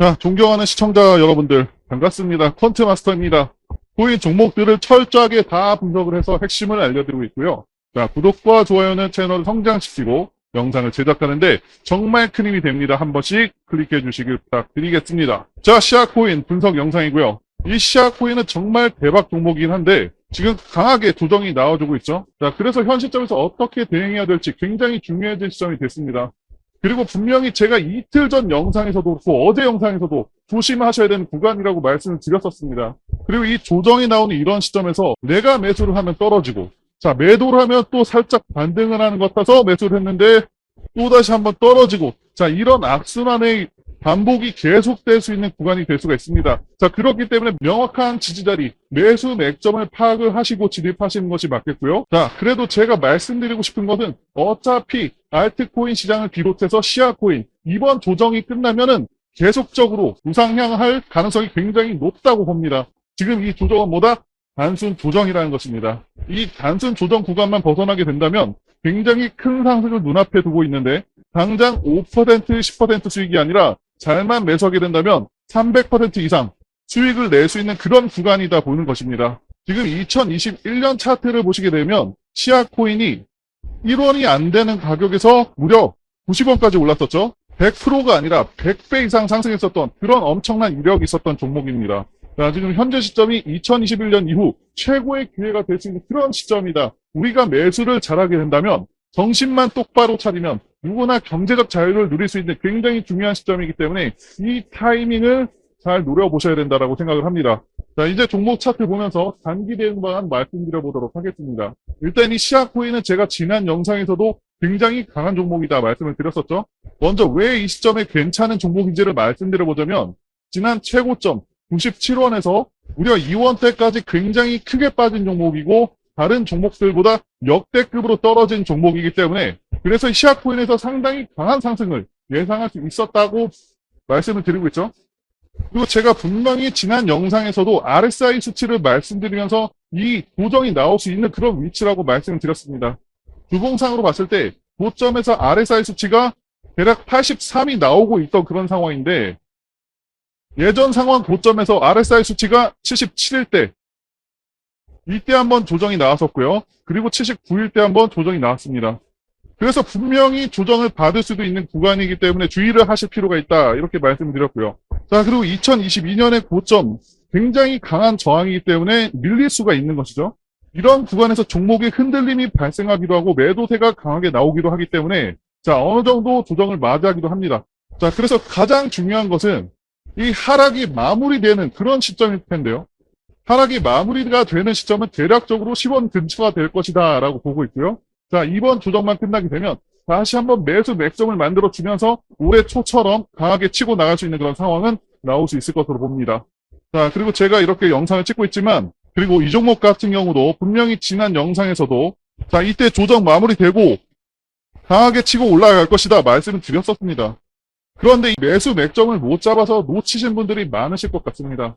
자, 존경하는 시청자 여러분들, 반갑습니다. 퀀트 마스터입니다. 코인 종목들을 철저하게 다 분석을 해서 핵심을 알려드리고 있고요. 자, 구독과 좋아요는 채널을 성장시키고 영상을 제작하는데 정말 큰 힘이 됩니다. 한 번씩 클릭해 주시길 부탁드리겠습니다. 자, 시아코인 분석 영상이고요. 이 시아코인은 정말 대박 종목이긴 한데 지금 강하게 조정이 나와주고 있죠. 자, 그래서 현 시점에서 어떻게 대응해야 될지 굉장히 중요해진 시점이 됐습니다. 그리고 분명히 제가 이틀 전 영상에서도 그렇고 어제 영상에서도 조심하셔야 되는 구간이라고 말씀을 드렸었습니다. 그리고 이 조정이 나오는 이런 시점에서 내가 매수를 하면 떨어지고 자 매도를 하면 또 살짝 반등을 하는 것 같아서 매수를 했는데 또다시 한번 떨어지고 자 이런 악순환의 반복이 계속될 수 있는 구간이 될 수가 있습니다. 자 그렇기 때문에 명확한 지지자리 매수 맥점을 파악을 하시고 진입하시는 것이 맞겠고요. 자 그래도 제가 말씀드리고 싶은 것은 어차피 알트코인 시장을 비롯해서 시아코인 이번 조정이 끝나면은 계속적으로 우상향할 가능성이 굉장히 높다고 봅니다. 지금 이 조정은 뭐다? 단순 조정이라는 것입니다. 이 단순 조정 구간만 벗어나게 된다면 굉장히 큰 상승을 눈앞에 두고 있는데 당장 5% 10% 수익이 아니라 잘만 매수하게 된다면 300% 이상 수익을 낼 수 있는 그런 구간이다 보는 것입니다. 지금 2021년 차트를 보시게 되면 시아코인이 1원이 안 되는 가격에서 무려 90원까지 올랐었죠. 100%가 아니라 100배 이상 상승했었던 그런 엄청난 이력이 있었던 종목입니다. 자, 지금 현재 시점이 2021년 이후 최고의 기회가 될 수 있는 그런 시점이다. 우리가 매수를 잘하게 된다면 정신만 똑바로 차리면 누구나 경제적 자유를 누릴 수 있는 굉장히 중요한 시점이기 때문에 이 타이밍을 잘 노려보셔야 된다라고 생각을 합니다. 자, 이제 종목 차트 보면서 단기 대응 방안 말씀드려 보도록 하겠습니다. 일단 이 시아코인은 제가 지난 영상에서도 굉장히 강한 종목이다 말씀을 드렸었죠. 먼저 왜 이 시점에 괜찮은 종목인지를 말씀드려 보자면 지난 최고점 97원에서 무려 2원대까지 굉장히 크게 빠진 종목이고 다른 종목들보다 역대급으로 떨어진 종목이기 때문에 그래서 시아코인에서 상당히 강한 상승을 예상할 수 있었다고 말씀을 드리고 있죠. 그리고 제가 분명히 지난 영상에서도 RSI 수치를 말씀드리면서 이 고정이 나올 수 있는 그런 위치라고 말씀을 드렸습니다. 주봉상으로 봤을 때 고점에서 RSI 수치가 대략 83이 나오고 있던 그런 상황인데 예전 상황 고점에서 RSI 수치가 77일 때 이때 한번 조정이 나왔었고요. 그리고 79일 때 한번 조정이 나왔습니다. 그래서 분명히 조정을 받을 수도 있는 구간이기 때문에 주의를 하실 필요가 있다. 이렇게 말씀드렸고요. 자, 그리고 2022년의 고점 굉장히 강한 저항이기 때문에 밀릴 수가 있는 것이죠. 이런 구간에서 종목의 흔들림이 발생하기도 하고 매도세가 강하게 나오기도 하기 때문에 자, 어느 정도 조정을 맞이하기도 합니다. 자, 그래서 가장 중요한 것은 이 하락이 마무리되는 그런 시점일 텐데요. 하락이 마무리가 되는 시점은 대략적으로 10원 근처가 될 것이다 라고 보고 있고요. 자, 이번 조정만 끝나게 되면 다시 한번 매수 맥점을 만들어 주면서 올해 초처럼 강하게 치고 나갈 수 있는 그런 상황은 나올 수 있을 것으로 봅니다. 자, 그리고 제가 이렇게 영상을 찍고 있지만 그리고 이 종목 같은 경우도 분명히 지난 영상에서도 자, 이때 조정 마무리되고 강하게 치고 올라갈 것이다 말씀을 드렸었습니다. 그런데 이 매수 맥점을 못 잡아서 놓치신 분들이 많으실 것 같습니다.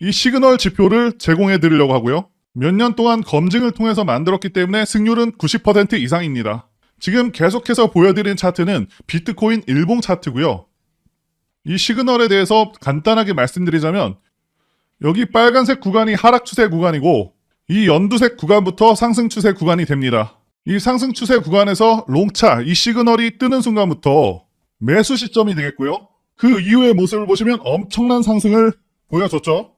이 시그널 지표를 제공해 드리려고 하고요. 몇 년 동안 검증을 통해서 만들었기 때문에 승률은 90% 이상입니다. 지금 계속해서 보여드린 차트는 비트코인 일봉 차트고요. 이 시그널에 대해서 간단하게 말씀드리자면 여기 빨간색 구간이 하락 추세 구간이고 이 연두색 구간부터 상승 추세 구간이 됩니다. 이 상승 추세 구간에서 롱차, 이 시그널이 뜨는 순간부터 매수 시점이 되겠고요. 그 이후의 모습을 보시면 엄청난 상승을 보여줬죠.